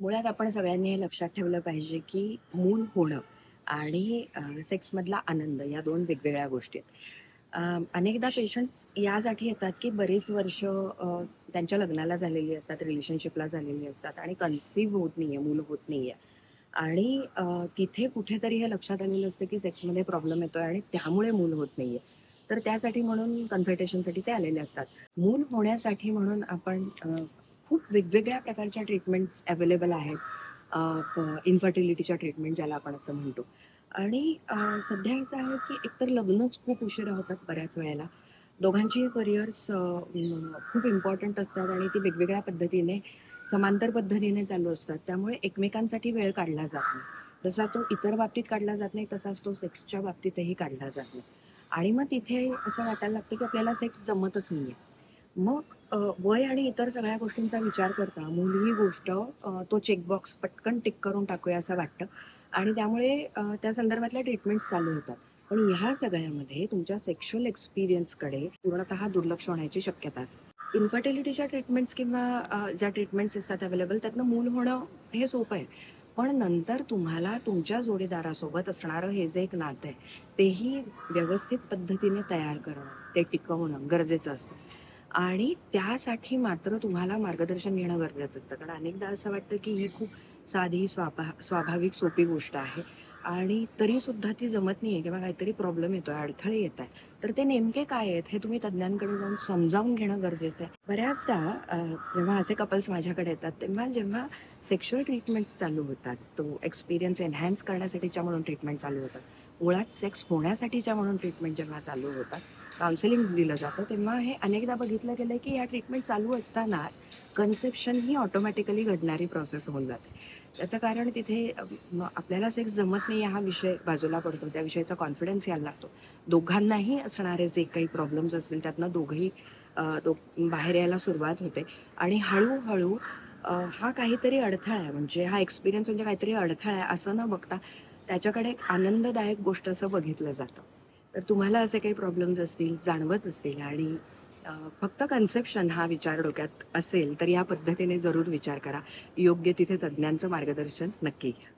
मुळात आपण सगळ्यांनी हे लक्षात ठेवलं पाहिजे की मूल होणं आणि सेक्समधला आनंद या दोन वेगवेगळ्या गोष्टी आहेत. अनेकदा पेशंट्स यासाठी येतात की बरीच वर्ष त्यांच्या लग्नाला झालेली असतात, रिलेशनशिपला झालेली असतात आणि कन्सिव्ह होत नाही आहे मूल होत नाही आहे आणि तिथे कुठेतरी हे लक्षात आलेलं असतं की सेक्समध्ये प्रॉब्लेम येतोय आणि त्यामुळे मूल होत नाहीये. तर त्यासाठी म्हणून कन्सल्टेशनसाठी ते आलेले असतात. मूल होण्यासाठी म्हणून आपण खूप वेगवेगळ्या प्रकारच्या ट्रीटमेंट्स अवेलेबल आहेत. इन्फर्टिलिटीच्या ट्रीटमेंट ज्याला आपण असं म्हणतो. आणि सध्या असं आहे की एकतर लग्नच खूप उशिरा होतात बऱ्याच वेळेला. दोघांची करिअर्स खूप इम्पॉर्टंट असतात आणि ती वेगवेगळ्या पद्धतीने समांतर पद्धतीने चालू असतात. त्यामुळे एकमेकांसाठी वेळ काढला जात नाही. जसा तो इतर बाबतीत काढला जात नाही, तसाच तो सेक्सच्या बाबतीतही काढला जात नाही. आणि मग तिथे असं वाटायला लागतं की आपल्याला सेक्स जमतच नाहीये. मग वय आणि इतर सगळ्या गोष्टींचा विचार करता मुलगी ही गोष्ट तो चेकबॉक्स पटकन टिक करून टाकूया असं वाटतं आणि त्यामुळे त्या संदर्भातल्या ट्रीटमेंट्स चालू होतात. पण ह्या सगळ्यामध्ये तुमच्या सेक्शुअल एक्सपिरियन्सकडे पूर्णतः दुर्लक्ष होण्याची शक्यता असते. इन्फर्टिलिटीच्या ट्रीटमेंट्स किंवा ज्या ट्रीटमेंट्स असतात अवेलेबल त्यातनं मूल होणं हे सोपं आहे. पण नंतर तुम्हाला तुमच्या जोडीदारासोबत असणारं हे जे एक नातं आहे, तेही व्यवस्थित पद्धतीने तयार करणं, ते टिकवणं गरजेचं असतं. आणि त्यासाठी मात्र तुम्हाला मार्गदर्शन घेणं गरजेचं असतं. कारण अनेकदा असं वाटतं की ही खूप साधी, स्वाभा स्वाभाविक, सोपी गोष्ट आहे आणि तरीसुद्धा ती जमत नाही आहे किंवा काहीतरी प्रॉब्लेम येतोय, अडथळे येत आहे तर ते नेमके काय आहेत हे तुम्ही तज्ज्ञांकडे जाऊन समजावून घेणं गरजेचं आहे. बऱ्याचदा जेव्हा असे कपल्स माझ्याकडे येतात, तेव्हा जेव्हा सेक्शुअल ट्रीटमेंट्स चालू होतात, तो एक्सपिरियन्स एनहॅन्स करण्यासाठीच्या म्हणून ट्रीटमेंट चालू होतात. मुळात सेक्स होण्यासाठीच्या म्हणून ट्रीटमेंट जेव्हा चालू होतात, काउन्सिलिंग दिलं जातं, तेव्हा हे अनेकदा बघितलं गेलंय की या ट्रीटमेंट चालू असतानाच कन्सेप्शन ही ऑटोमॅटिकली घडणारी प्रोसेस होऊन जाते. त्याचं कारण तिथे आपल्याला सेक्स जमत नाही हा विषय बाजूला पडतो. त्या विषयाचा कॉन्फिडन्स यायला लागतो. दोघांनाही असणारे जे काही प्रॉब्लेम्स असतील त्यातनं दोघंही दो बाहेर यायला सुरुवात होते आणि हळूहळू हा काहीतरी अडथळा आहे म्हणजे हा एक्सपिरियन्स म्हणजे काहीतरी अडथळा आहे असं न बघता त्याच्याकडे एक आनंददायक गोष्ट असं बघितलं जातं. तर तुम्हाला असे काही प्रॉब्लेम्स असतील, जाणवत असतील आणि फक्त कन्सेप्शन हा विचार डोक्यात असेल, तर या पद्धतीने जरूर विचार करा. योग्य तिथे तज्ज्ञांचं मार्गदर्शन नक्की घ्या.